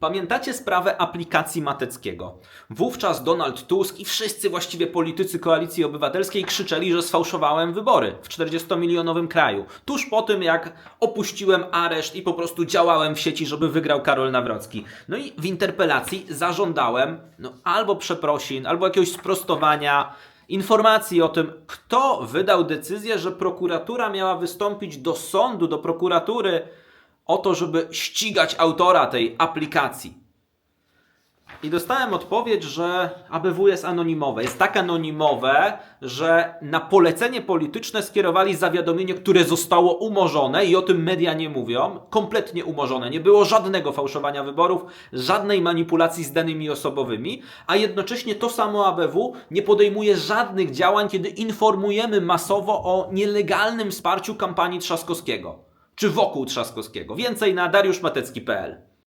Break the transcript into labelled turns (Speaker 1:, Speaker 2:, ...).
Speaker 1: Pamiętacie sprawę aplikacji Mateckiego? Wówczas Donald Tusk i wszyscy właściwie politycy Koalicji Obywatelskiej krzyczeli, że sfałszowałem wybory w 40-milionowym kraju. Tuż po tym, jak opuściłem areszt i po prostu działałem w sieci, żeby wygrał Karol Nawrocki. No i w interpelacji zażądałem no, albo przeprosin, albo jakiegoś sprostowania, informacji o tym, kto wydał decyzję, że prokuratura miała wystąpić do sądu, do prokuratury o to, żeby ścigać autora tej aplikacji. I dostałem odpowiedź, że ABW jest anonimowe. Jest tak anonimowe, że na polecenie polityczne skierowali zawiadomienie, które zostało umorzone i o tym media nie mówią. Kompletnie umorzone. Nie było żadnego fałszowania wyborów, żadnej manipulacji z danymi osobowymi, a jednocześnie to samo ABW nie podejmuje żadnych działań, kiedy informujemy masowo o nielegalnym wsparciu kampanii Trzaskowskiego czy wokół Trzaskowskiego. Więcej na dariuszmatecki.pl.